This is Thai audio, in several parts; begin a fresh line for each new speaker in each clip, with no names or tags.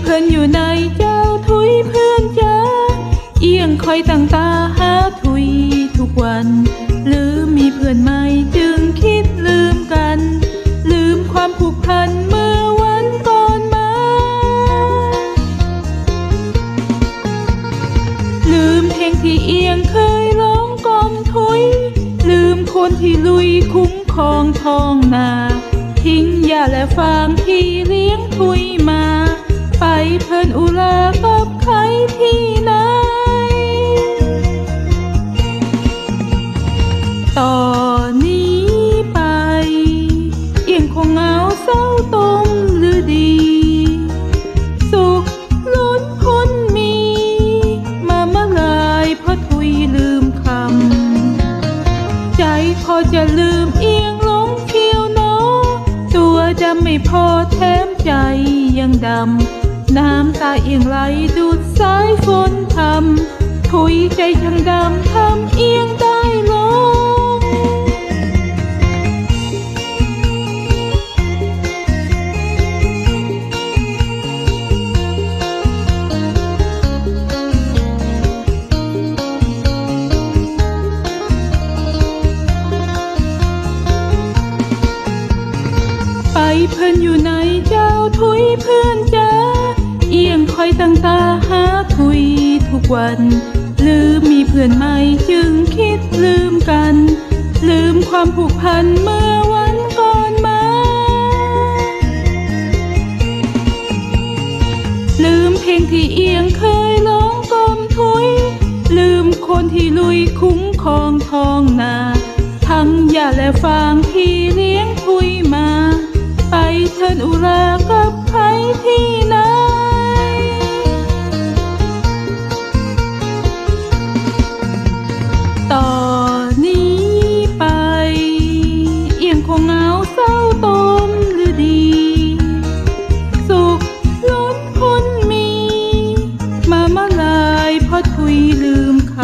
เพื่อนอยู่ในเจ้าทุยเพื่อนจ้าเอียงคอยตั้งตาหาทุยทุกวัน ลืมมีเพื่อนใหม่จึงคิดลืมกัน ลืมความผูกพันเมื่อวันก่อนมา ลืมเพลงที่เอียงเคยร้องก่อนทุย ลืมคนที่ลุยคุ้มครองทองนา ทิ้งยาและฟางที่เลี้ยงทุยมา เพลินอุลากับใครที่ไหน ต่อนนี้ไปเอียงคงเหงาเศร้าตมหรือดี สุขล้นพ้นมี มาเมื่อไรเพราะทุยลืมคำ ใจพอจะลืมเอียงหลงเที่ยวหนอตัวจะไม่พอแถมใจยังดำ น้ำตาเอียงไหลดูดสายฝนทำทุยใจช่างดำทำเอียงได้ลงไปเพิ่นอยู่ในเจ้าทุยเพื่อนจ้า คอยตั้งตาหาทุยทุกวัน ลืมมีเพื่อนใหม่จึงคิดลืมกัน ลืมความผูกพันเมื่อวันก่อนมา ลืมเพลงที่เอียงเคยร้องกลมทุย ลืมคนที่ลุยคุ้มครองทองนา ทั้งยาและฟางที่เลี้ยงทุยมา ไปเชิญอุรา เศร้าตมหรือดี สุขล้นพ้นมี มามื่อไรเพราะทุยลืมค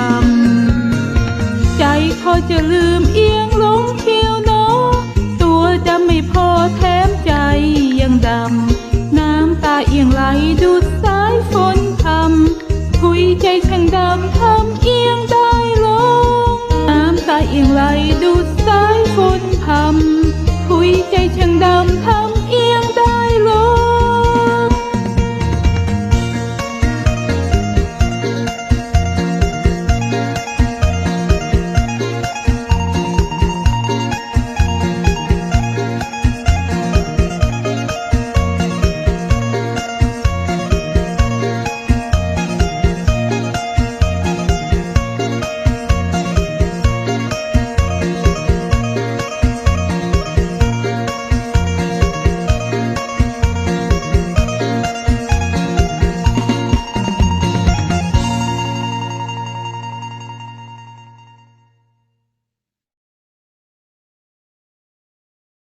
ำ ใจพอจะลืมเอียงหลงเที่ยวหนอตัวจะไม่พอแถมใจยังดำ น้ำตาเอียงไหลดูดสายฝนทำทุยใจช่างดำทำเอียงได้ลง น้ำตาเอียงไหล